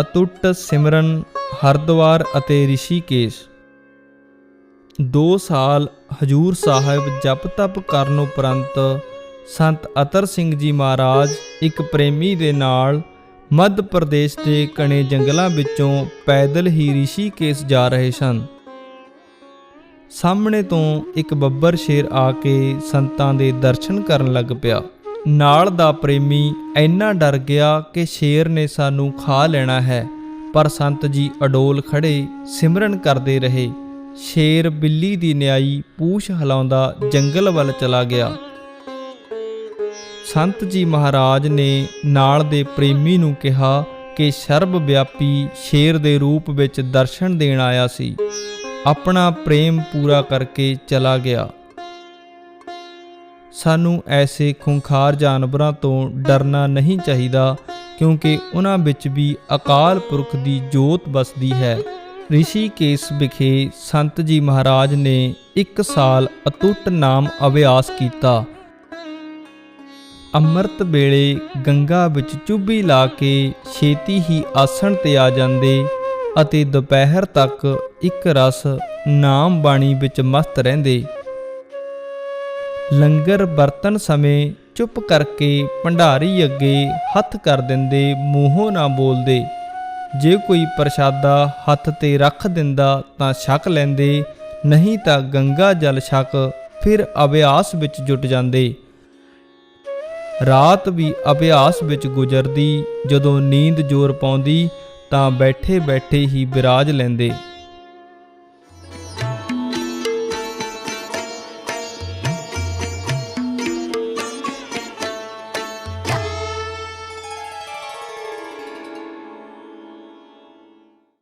ਅਤੁੱਟ ਸਿਮਰਨ, ਹਰਦੁਆਰ ਅਤੇ ਰਿਸ਼ੀਕੇਸ਼। 2 ਸਾਲ ਹਜੂਰ ਸਾਹਿਬ ਜਪ ਤਪ ਕਰਨ ਉਪਰੰਤ ਸੰਤ ਅਤਰ ਸਿੰਘ ਜੀ ਮਹਾਰਾਜ ਇੱਕ ਪ੍ਰੇਮੀ ਦੇ ਨਾਲ ਮੱਧ ਪ੍ਰਦੇਸ਼ ਦੇ ਕਣੇ ਜੰਗਲਾਂ ਵਿੱਚੋਂ ਪੈਦਲ ਹੀ ਰਿਸ਼ੀਕੇਸ਼ ਜਾ ਰਹੇ ਸਨ। ਸਾਹਮਣੇ ਤੋਂ ਇੱਕ ਬੱਬਰ ਸ਼ੇਰ ਆ ਕੇ ਸੰਤਾਂ ਦੇ ਦਰਸ਼ਨ ਕਰਨ ਲੱਗ ਪਿਆ। ਨਾਲ ਦਾ ਪ੍ਰੇਮੀ ਇੰਨਾ ਡਰ ਗਿਆ ਕਿ ਸ਼ੇਰ ਨੇ ਸਾਨੂੰ ਖਾ ਲੈਣਾ ਹੈ। ਪਰ ਸੰਤ ਜੀ ਅਡੋਲ ਖੜੇ ਸਿਮਰਨ ਕਰਦੇ ਰਹੇ। ਸ਼ੇਰ ਬਿੱਲੀ ਦੀ ਨਿਆਈ ਪੂਛ ਹਿਲਾਉਂਦਾ ਜੰਗਲ ਵੱਲ ਚਲਾ ਗਿਆ। ਸੰਤ ਜੀ ਮਹਾਰਾਜ ਨੇ ਨਾਲ ਦੇ ਪ੍ਰੇਮੀ ਨੂੰ ਕਿਹਾ ਕਿ ਸਰਬ ਵਿਆਪੀ ਸ਼ੇਰ ਦੇ ਰੂਪ ਵਿੱਚ ਦਰਸ਼ਨ ਦੇਣ ਆਇਆ ਸੀ। ਆਪਣਾ ਪ੍ਰੇਮ ਪੂਰਾ ਕਰਕੇ ਚਲਾ ਗਿਆ। ਸਾਨੂੰ ਐਸੇ ਖੁੰਖਾਰ ਜਾਨਵਰਾਂ ਤੋਂ ਡਰਨਾ ਨਹੀਂ ਚਾਹੀਦਾ, ਕਿਉਂਕਿ ਉਹਨਾਂ ਵਿੱਚ ਵੀ ਅਕਾਲ ਪੁਰਖ ਦੀ ਜੋਤ ਵਸਦੀ ਹੈ। ਰਿਸ਼ੀਕੇਸ਼ ਵਿਖੇ ਸੰਤ ਜੀ ਮਹਾਰਾਜ ਨੇ ਇੱਕ ਸਾਲ ਅਤੁੱਟ ਨਾਮ ਅਭਿਆਸ ਕੀਤਾ। ਅੰਮ੍ਰਿਤ ਵੇਲੇ ਗੰਗਾ ਵਿੱਚ ਚੁੱਭੀ ਲਾ ਕੇ ਛੇਤੀ ਹੀ ਆਸਣ ਤੇ ਆ ਜਾਂਦੇ ਅਤੇ ਦੁਪਹਿਰ ਤੱਕ ਇੱਕ ਰਸ ਨਾਮ ਬਾਣੀ ਵਿੱਚ ਮਸਤ ਰਹਿੰਦੇ। ਲੰਗਰ ਬਰਤਨ ਸਮੇਂ ਚੁੱਪ ਕਰਕੇ ਭੰਡਾਰੀ ਅੱਗੇ ਹੱਥ ਕਰ ਦਿੰਦੇ ਮੂੰਹੋਂ ਨਾ ਬੋਲਦੇ। ਜੇ ਕੋਈ ਪ੍ਰਸ਼ਾਦਾ ਹੱਥ ਤੇ ਰੱਖ ਦਿੰਦਾ ਤਾਂ ਛਕ ਲੈਂਦੇ, ਨਹੀਂ ਤਾਂ ਗੰਗਾ ਜਲ ਛਕ ਫਿਰ ਅਭਿਆਸ ਵਿੱਚ ਜੁਟ ਜਾਂਦੇ। ਰਾਤ ਵੀ ਅਭਿਆਸ ਵਿੱਚ ਗੁਜ਼ਰਦੀ, ਜਦੋਂ ਨੀਂਦ ਜ਼ੋਰ ਪਾਉਂਦੀ ਤਾਂ ਬੈਠੇ ਬੈਠੇ ਹੀ ਵਿਰਾਜ ਲੈਂਦੇ।